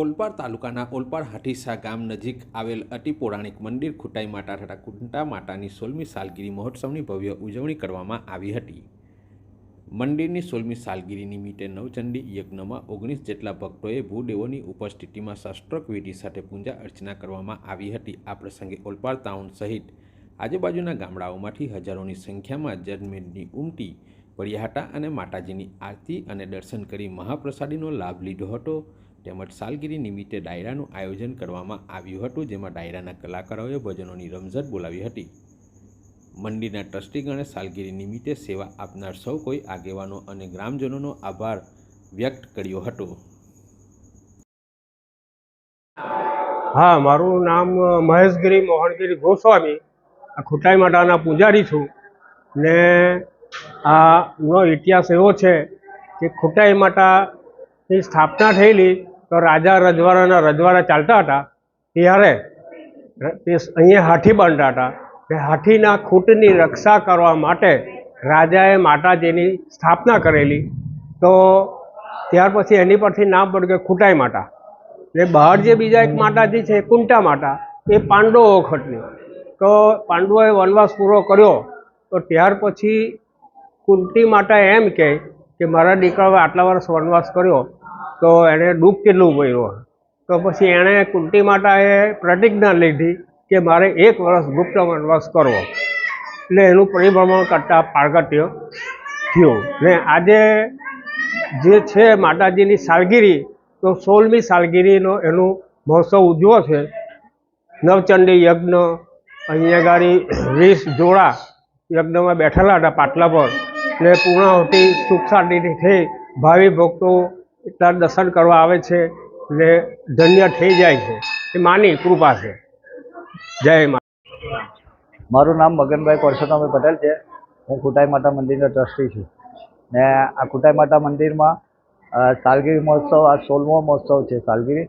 ઓલપાડ તાલુકાના ઓલપાડ હાઠીસા ગામ નજીક આવેલ અતિ પૌરાણિક મંદિર ખુટાઈ માતા તથા કુંટા માતાની સોળમી સાલગીરી મહોત્સવની ભવ્ય ઉજવણી કરવામાં આવી હતી. મંદિરની સોળમી સાલગીરી નિમિત્તે નવચંડી યજ્ઞમાં ઓગણીસ જેટલા ભક્તોએ ભૂદેવોની ઉપસ્થિતિમાં શાસ્ત્રોક વિધિ સાથે પૂજા અર્ચના કરવામાં આવી હતી. આ પ્રસંગે ઓલપાડ ટાઉન સહિત આજુબાજુના ગામડાઓમાંથી હજારોની સંખ્યામાં જન્મેદની ઉમટી પડ્યા હતા અને માતાજીની આરતી અને દર્શન કરી મહાપ્રસાદીનો લાભ લીધો હતો. તેમજ સાલગીરી નિમિત્તે ડાયરાનું આયોજન કરવામાં આવ્યું હતું, જેમાં ડાયરાના કલાકારોએ ભજનોની રમઝટ બોલાવી હતી. મંદિરના ટ્રસ્ટીગણે સાલગીરી નિમિત્તે સેવા આપનાર સૌ કોઈ આગેવાનો અને ગ્રામજનોનો આભાર વ્યક્ત કર્યો હતો. હા, મારું નામ મહેશગીરી મોહનગીરી ગોસ્વામી ખુટાઈ માતાના પૂજારી છું. ને આનો ઇતિહાસ એવો છે કે ખુટાઈ માતાની સ્થાપના થયેલી તો રાજા રજવાડાના રજવાડા ચાલતા હતા. ત્યારે તે અહીંયા હાથી બાંધતા હતા. ને હાથીના ખૂંટની રક્ષા કરવા માટે રાજાએ માતાજીની સ્થાપના કરેલી. તો ત્યાર પછી એની પરથી નામ પડ્યું કે ખૂંટાઈ માતા. ને બહાર જે બીજા એક માતાજી છે કુંટા માતા, એ પાંડવો વખતની તો પાંડવોએ વનવાસ પૂરો કર્યો. તો ત્યાર પછી કુંટી માતા એમ કે, મારા દીકરાએ આટલા વર્ષ વનવાસ કર્યો. તો એને દુઃખ કેટલું પડ્યું તો પછી એણે કુંતી માતાએ પ્રતિજ્ઞા લીધી કે મારે એક વર્ષ ગુપ્ત વનવાસ કરવો. એટલે એનું પરિભ્રમણ કરતાં પાર્ગત્ય થયું. ને આજે જે છે માતાજીની સાલગીરી, તો સોળમી સાલગીરીનો એનું મહોત્સવ ઉજવો છે. નવચંડી યજ્ઞ, અહીંયા ગાડી વીસ જોડા યજ્ઞમાં બેઠેલા હતા પાટલા પર. ને પૂર્ણાહુતિ સુખ શાંતિથી થઈ. ભાવિ ભક્તો એટલા દર્શન કરવા આવે છે ને ધન્ય થઈ જાય છે. એ માની, કૃપા છે. જય મા મારું નામ મગનભાઈ પરસોત્તમભાઈ પટેલ છે. હું કુટાઈ માતા મંદિરનો ટ્રસ્ટી છું. ને આ કુટાઈ માતા મંદિરમાં સાલગીરી મહોત્સવ, આ સોળમો મહોત્સવ છે સાલગીરી.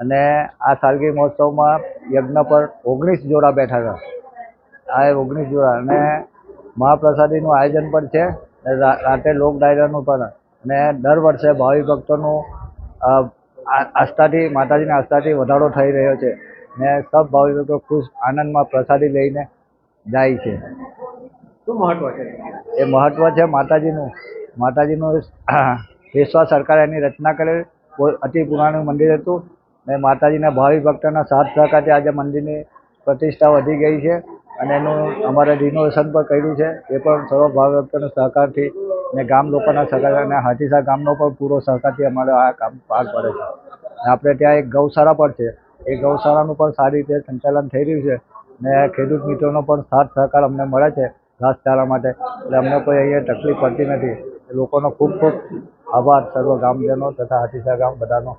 અને આ સાલગીરી મહોત્સવમાં યજ્ઞ પર ઓગણીસ જોડા બેઠા હતા. આ ઓગણીસ જોડા. અને મહાપ્રસાદીનું આયોજન પણ છે. રાતે લોક ડાયરાનું પણ અને દર વર્ષે ભાવિ ભક્તોનું આસ્થાથી માતાજીની આસ્થાથી વધારો થઈ રહ્યો છે. ને સબ ભાવિ ભક્તો ખુશ આનંદમાં પ્રસાદી લઈને જાય છે. શું મહત્વ છે? એ મહત્વ છે માતાજીનું. માતાજીનું પેશવા સરકારે એની રચના કરેલ. બહુ અતિ પુરાણું મંદિર હતું. ને માતાજીના ભાવિ ભક્તોના સાથ સહકારથી આજે મંદિરની પ્રતિષ્ઠા વધી ગઈ છે. અને એનું અમારે રિનોવેશન પણ કર્યું છે. એ પણ સર્વ ભાવિ ભક્તોના સહકારથી ને ગામ લોકોના સહકાર અને હાથીસા ગામનો પણ પૂરો સહકારથી અમારે આ કામ પાર પડે છે. આપણે ત્યાં એક ગૌશાળા પણ છે. એ ગૌશાળાનું પણ સારી રીતે સંચાલન થઈ રહ્યું છે ને ખેડૂત મિત્રોનો પણ સાથ સહકાર અમને મળે છે ઘાસચારા માટે. એટલે અમને કોઈ અહીંયા તકલીફ પડતી નથી. લોકોનો ખૂબ ખૂબ આભાર સર્વ ગામજનો તથા હાથીસા ગામ બધાનો.